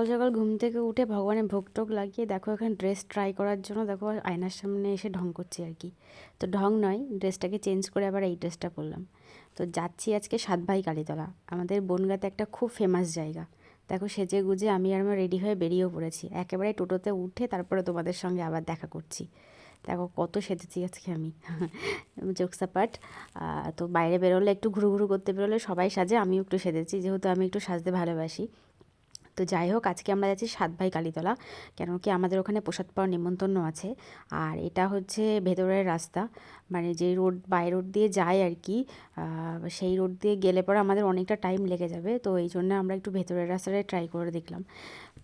সকাল সকাল ঘুম থেকে উঠে ভগবানের ভোগ টোগ লাগিয়ে দেখো এখানে ড্রেস ট্রাই করার জন্য দেখো আয়নার সামনে এসে ঢং করছি আর কি। তো ঢং নয় ড্রেসটাকে চেঞ্জ করে আবার এই ড্রেসটা পরলাম। তো যাচ্ছি আজকে সাত ভাই কালীতলা, আমাদের বনগাঁতে একটা খুব ফেমাস জায়গা। দেখো সেজে গুজে আমি আর আমার রেডি হয়ে বেরিয়েও পড়েছি। একেবারে টোটোতে উঠে তারপরে তোমাদের সঙ্গে আবার দেখা করছি। দেখো কত সেজেছি আজকে আমি। জোকসাপাট তো বাইরে বেরোলে একটু ঘুরু ঘুরু করতে বেরোলে সবাই সাজে, আমিও একটু সেজেছি, যেহেতু আমি একটু সাজতে ভালোবাসি। তো যাই হোক, আজকে আমরা যাচ্ছি সাত ভাই কালীতলা, কেন কি আমাদের ওখানে প্রসাদ পাওয়ার নিমন্ত্রণ আছে। আর এটা হচ্ছে ভেতরের রাস্তা মানে যে রোড, বাই রোড দিয়ে যায় আর কি সেই রোড দিয়ে গেলে পরে আমাদের অনেকটা টাইম লেগে যাবে, তো এই জন্য আমরা একটু ভেতরের রাস্তাটায় ট্রাই করে দেখলাম।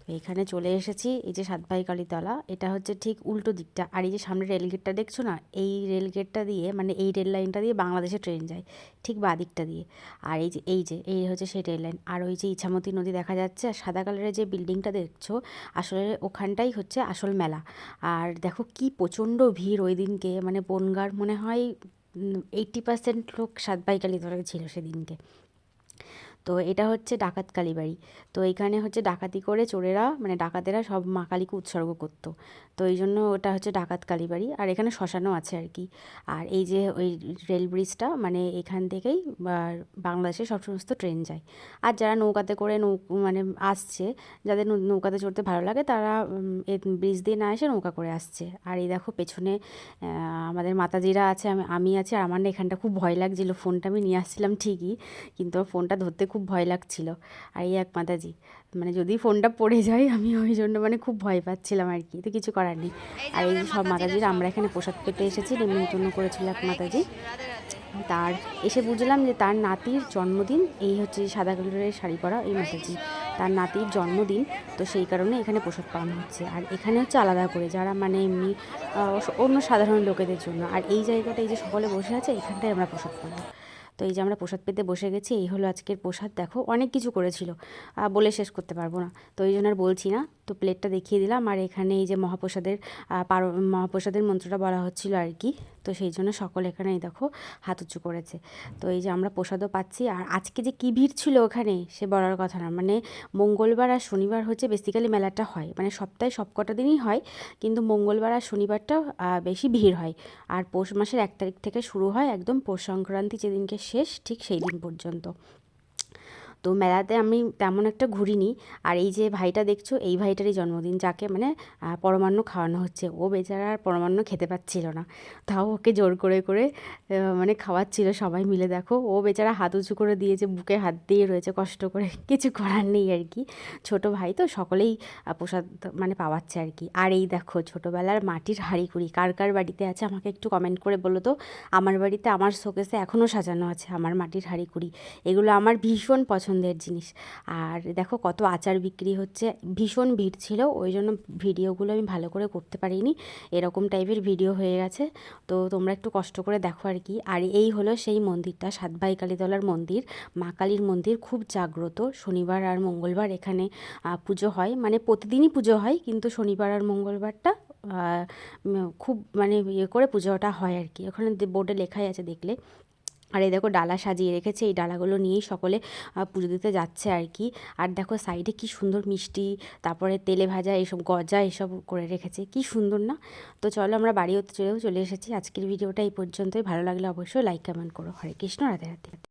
তো এখানে চলে এসেছি, এই যে সাত ভাই কালীতলা, এটা হচ্ছে ঠিক উল্টো দিকটা। আর এই যে সামনে রেলগেটটা দেখছ না, এই রেলগেটটা দিয়ে মানে এই রেল লাইনটা দিয়ে বাংলাদেশে ট্রেন যায়, ঠিক বা দিকটা দিয়ে। আর এই যে এই যে, এই হচ্ছে সেই রেল লাইন আর ওই যে ইছামতি নদী দেখা যাচ্ছে, আর সাদা কালারের যে বিল্ডিংটা দেখছ, আসলে ওখানটাই হচ্ছে আসল মেলা। আর দেখো কি প্রচণ্ড ভিড় ওই দিনকে মানে বনগার মনে হয় এইট্টি পার্সেন্ট লোক সাত সাতবাইকালি ধরে ছিল সেদিনকে। তো এটা হচ্ছে ডাকাত কালীবাড়ি। তো এইখানে হচ্ছে ডাকাতি করে চোরেরা মানে ডাকাতেরা সব মা কালীকে উৎসর্গ করতো। তো এই জন্য ওটা হচ্ছে ডাকাত কালীবাড়ি। আর এখানে শ্মশানও আছে আর কি। আর এই যে ওই রেল ব্রিজটা মানে এখান থেকেই বাংলাদেশে সব সমস্ত ট্রেন যায়। আর যারা নৌকাতে করে নৌ মানে আসছে, যাদের নৌকাতে চড়তে ভালো লাগে, তারা ব্রিজ দিয়ে না এসে নৌকা করে আসছে। আর এই দেখো পেছনে আমাদের মাতাজিরা আছে, আমি আমি আছি, আর আমার না এখানটা খুব ভয় লাগছিল। ফোনটা আমি নিয়ে আসছিলাম ঠিকই, কিন্তু ফোনটা ধরতে খুব ভয় লাগছিল। আর এই এক মাতাজি মানে যদি ফোনটা পড়ে যায় আমি ওই জন্য মানে খুব ভয় পাচ্ছিলাম আর কি। তো কিছু করার নেই। আর এই সব মাতাজির আমরা এখানে প্রসাদ পেতে এসেছি নিমন্ত্রণ করেছিল এক মাতাজি। তার এসে বুঝলাম যে তার নাতির জন্মদিন এই হচ্ছে সাদা কালারের শাড়ি পরা এই মাতাজি। তার নাতির জন্মদিন তো সেই কারণে এখানে প্রসাদ পাওয়ানো হচ্ছে। আর এখানে হচ্ছে আলাদা করে যারা মানে এমনি অন্য সাধারণ লোকেদের জন্য। আর এই জায়গাটা এই যে সকলে বসে আছে এখানটায় আমরা প্রসাদ পাবো। তো এই যে আমরা প্রসাদ পেতে বসে গেছি, এই হলো আজকের প্রসাদ। দেখো, অনেক কিছু করেছিল। বলে শেষ করতে পারব না। তো এই জন্য আর বলছি না। তো প্লেটটা দেখিয়ে দিলাম। আর এখানে এই যে মহাপ্রসাদের পার, মহাপ্রসাদের মন্ত্রটা বলা হচ্ছিল আর কি। তো সেই জন্য সকল এখানে দেখো হাত উঁচু করেছে। তো এই যে আমরা প্রসাদও পাচ্ছি। আর আজকে যে কী ভিড় ছিল ওখানে সে বলার কথা না। মানে মঙ্গলবার আর শনিবার হচ্ছে বেসিক্যালি মেলাটা হয়। মানে সপ্তাহে সব কটা দিনই হয়, কিন্তু মঙ্গলবার আর শনিবারটা বেশি ভিড় হয়। আর পৌষ মাসের এক তারিখ থেকে শুরু হয় একদম পৌষ সংক্রান্তি যেদিনকে শেষ, ঠিক সেই দিন পর্যন্ত। তো মেলাতে আমি তেমন একটা ঘুরিনি। আর এই যে ভাইটা দেখছ, এই ভাইটারই জন্মদিন, যাকে মানে পরমান্ন খাওয়ানো হচ্ছে। ও বেচারা আর পরমান্ন খেতে পাচ্ছিল না। তাও ওকে জোর করে করে মানে খাওয়াচ্ছিল সবাই মিলে। দেখো, ও বেচারা হাত উঁচু করে দিয়েছে, বুকে হাত দিয়ে রয়েছে, কষ্ট করে। কিছু করার নেই আর কি। ছোট ভাই তো সকলেই প্রসাদ মানে পাওয়াচ্ছে আর কি। আর এই দেখো, ছোটোবেলার মাটির হাঁড়ি কুড়ি কার কার বাড়িতে আছে আমাকে একটু কমেন্ট করে বলো তো? আমার বাড়িতে আমার শোকেসে এখনও সাজানো আছে আমার মাটির হাঁড়ি কুড়ি এগুলো আমার ভীষণ পছন্দ পছন্দের জিনিস। আর দেখো কত আচার বিক্রি হচ্ছে, ভীষণ ভিড় ছিল, ওই জন্য ভিডিওগুলো আমি ভালো করে করতে পারিনি। এরকম টাইপের ভিডিও হয়ে গেছে, তো তোমরা একটু কষ্ট করে দেখো আর কি। আর এই হলো সেই মন্দিরটা সাতভাই কালীতলার মন্দির, মা কালীর মন্দির, খুব জাগ্রত। শনিবার আর মঙ্গলবার এখানে পুজো হয়। মানে প্রতিদিনই পুজো হয়, কিন্তু শনিবার আর মঙ্গলবারটা খুব মানে ইয়ে করে পুজোটা হয় আর কি। ওখানে বোর্ডে লেখাই আছে দেখলে। আর এই দেখো ডালা সাজিয়ে রেখেছে, এই ডালাগুলো নিয়েই সকলে পুজো দিতে যাচ্ছে আর কি। আর দেখো সাইডে কি সুন্দর মিষ্টি, তারপরে তেলে ভাজা, এসব গজা, এসব করে রেখেছে। কি সুন্দর না? তো চলো আমরা বাড়ি হতে চলেও চলে এসেছি। আজকের ভিডিওটা এই পর্যন্তই। ভালো লাগলে অবশ্যই লাইক কমেন্ট করো। হরে কৃষ্ণ, রাধে রাধে।